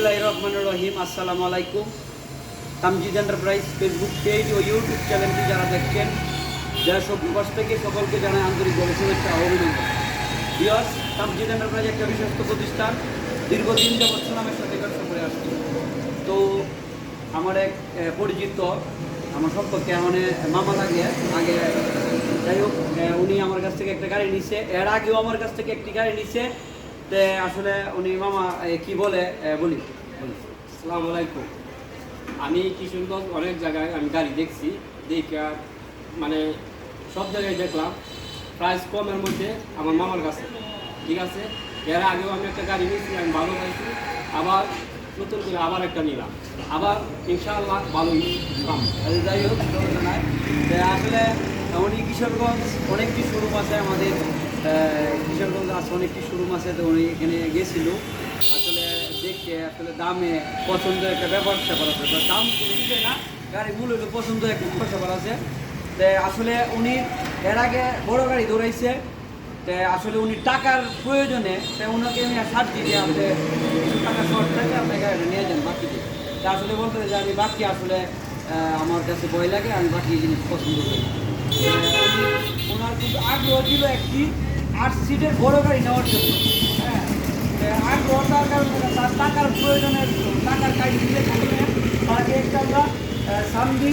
বিসমিল্লাহ রহিম আসসালামু আলাইকুম তামজিদ এন্টারপ্রাইজ ফেসবুক পেজ ও ইউটিউব চ্যানেলটি যারা দেখছেন যারা সব প্রকাশ থেকে সকলকে জানায় আন্তরিকভাবে শুভেচ্ছা অভিনন্দন। বিয়স তামজিদ এন্টারপ্রাইজ একটা বিশ্বস্ত প্রতিষ্ঠান, দীর্ঘদিন যাবৎ সুনামের সাথে ব্যবসা করে আসছে। তো আমার এক পরিচিত, আমার সম্পর্কে মানে মামা লাগে। আগে, যাই হোক উনি আমার কাছ থেকে একটা গাড়ি নিছে। এর আগেও আমার কাছ থেকে একটি গাড়ি নিছে। তে আসলে উনি মামা কি বলে? বলি। আসসালামু আলাইকুম। আমি কিশোরগঞ্জ অনেক জায়গায় আমি গাড়ি দেখছি দেখা মানে সব জায়গায় দেখলাম। প্রাইস কমের মধ্যে আমার মামার কাছে। ঠিক আছে? এর আগেও আমি একটা গাড়ি নিয়েছি আমি ভালো পাইছি। আবার নতুন করে আবার একটা নিলাম। আবার ইনশাআল্লাহ ভালোই পাম যাই হোক আসলে উনি কিশোরগঞ্জ অনেক কিছু শোরুম আছে আমাদের কিশোরগঞ্জ আছে অনেকটি শোরুম আছে, তো উনি এখানে গেছিল। আসলে দেখে আসলে দামে পছন্দ একটা ব্যাপার স্যাপার আছে। দাম কোনো না, গাড়ি মূল হলো পছন্দ একটা ব্যাপার স্যাপার আছে। তে আসলে উনি এর আগে বড় গাড়ি দৌড়াইছে তে আসলে উনি টাকার প্রয়োজনে, তে ওনাকে আমি দিতে আপনি কিছু টাকা শর্ট থাকে আপনি গাড়িটা নিয়ে যান বাকি দিয়ে। তা আসলে বলতে যে আমি বাকি আসলে আমার কাছে ভয় লাগে, আমি বাকি জিনিস পছন্দ করি ওনার কিন্তু আগ্রহ ছিল একটি আট সিটের বড় গাড়ি নেওয়ার জন্য। হ্যাঁ আর তার কারণে টাকার প্রয়োজনের টাকার গাড়ি দিলে থাকলে তাকে একটা আমরা সামদি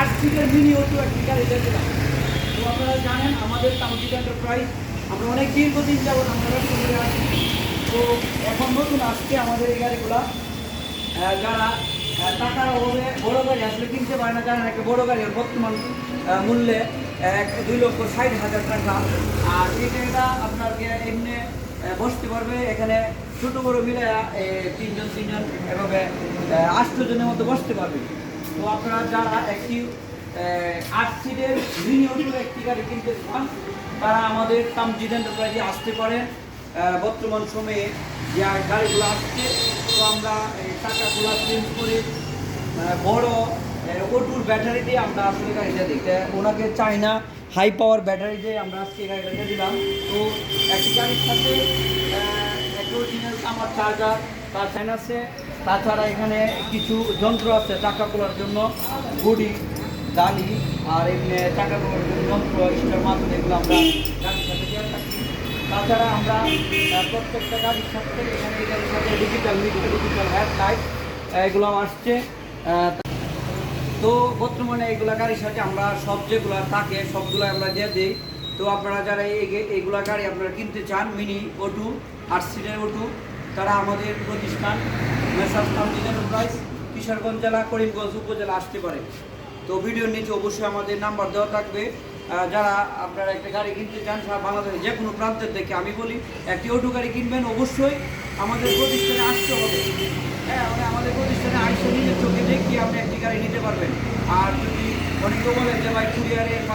আট সিটের মিনি অটো একটি গাড়ি দেখলাম তো আপনারা জানেন, আমাদের তামজিদ এন্টারপ্রাইজ আমরা অনেক দীর্ঘদিন যাবত আমরা করে আসছি তো এখন নতুন আসছে আমাদের এই গাড়িগুলা। যারা টাকার অভাবে বড় গাড়ি আসলে কিনতে পারে না জানেন একটা বড় গাড়ির বর্তমান মূল্যে দুই লক্ষ ষাট হাজার টাকা। আর এই গাড়িটা আপনার এমনি বসতে পারবে। এখানে ছোট বড় মিলে তিনজন তিনজন এভাবে জনের মতো বসতে পারবে। তো আপনারা যারা একটি আট সিটের মিনিয়ন একটি গাড়ি কিনতে চান তারা আমাদের তামজিদ এন্টারপ্রাইজে আসতে আহ, বর্তমান সময়ে যে গাড়িগুলো আসছে তো আমরা টাকাগুলো চেঞ্জ করে বড় ওটুর ব্যাটারি দিয়ে আমরা আসলে গাড়িটা দিই তা ওনাকে চাই না হাই পাওয়ার ব্যাটারি দিয়ে আমরা আজকে গাড়িটা দিলাম। তো একটি গাড়ির সাথে অরিজিনাল আমার চার্জার তার ফ্যান আছে। তাছাড়া এখানে কিছু যন্ত্র আছে টাকা তোলার জন্য, গুড়ি ডালি আর এমনি টাকা জন্য যন্ত্র স্টার মাধ্যমে এগুলো আমরা গাড়ির তাছাড়া আমরা প্রত্যেকটা গাড়ির সাথে এখানে গাড়ির ডিজিটাল মিটার ডিজিটাল হেডলাইট এগুলো আসছে। তো বর্তমানে এগুলা গাড়ির সাথে আমরা সব যেগুলো থাকে, সবগুলো আমরা দিয়ে দিই। তো আপনারা যারা এই এইগুলা গাড়ি আপনারা কিনতে চান, মিনি অটু আট সিটের অটু, তারা আমাদের প্রতিষ্ঠান মেসার্স এন্টারপ্রাইজ কিশোরগঞ্জ জেলা, করিমগঞ্জ উপজেলা আসতে পারে। তো ভিডিওর নিচে অবশ্যই আমাদের নাম্বার দেওয়া থাকবে। যারা আপনারা একটা গাড়ি কিনতে চান সারা বাংলাদেশে যে কোনো প্রান্তের থেকে আমি বলি, একটি অটো গাড়ি কিনবেন অবশ্যই। আমাদের প্রতিষ্ঠানে আসতে হবে। হ্যাঁ মানে আমাদের প্রতিষ্ঠানে আইসে নিজের চোখে দেখি আপনি একটি গাড়ি নিতে পারবেন। আর যদি অনেকে বলে যে, ভাই, কুরিয়ারে বা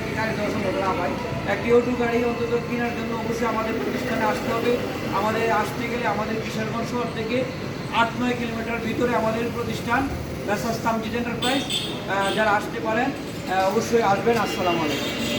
একটি গাড়ি দেওয়া সম্ভব না, ভাই। একটি অটো গাড়ি অন্তত কেনার জন্য অবশ্যই আমাদের প্রতিষ্ঠানে আসতে হবে। আমাদের আসতে গেলে আমাদের কিশোরগঞ্জ শহর থেকে আট, নয় কিলোমিটার ভিতরে আমাদের প্রতিষ্ঠান মেসার্স তামজিদ এন্টারপ্রাইজ যারা আসতে পারেন অবশ্যই আসবেন আসসালামু আলাইকুম।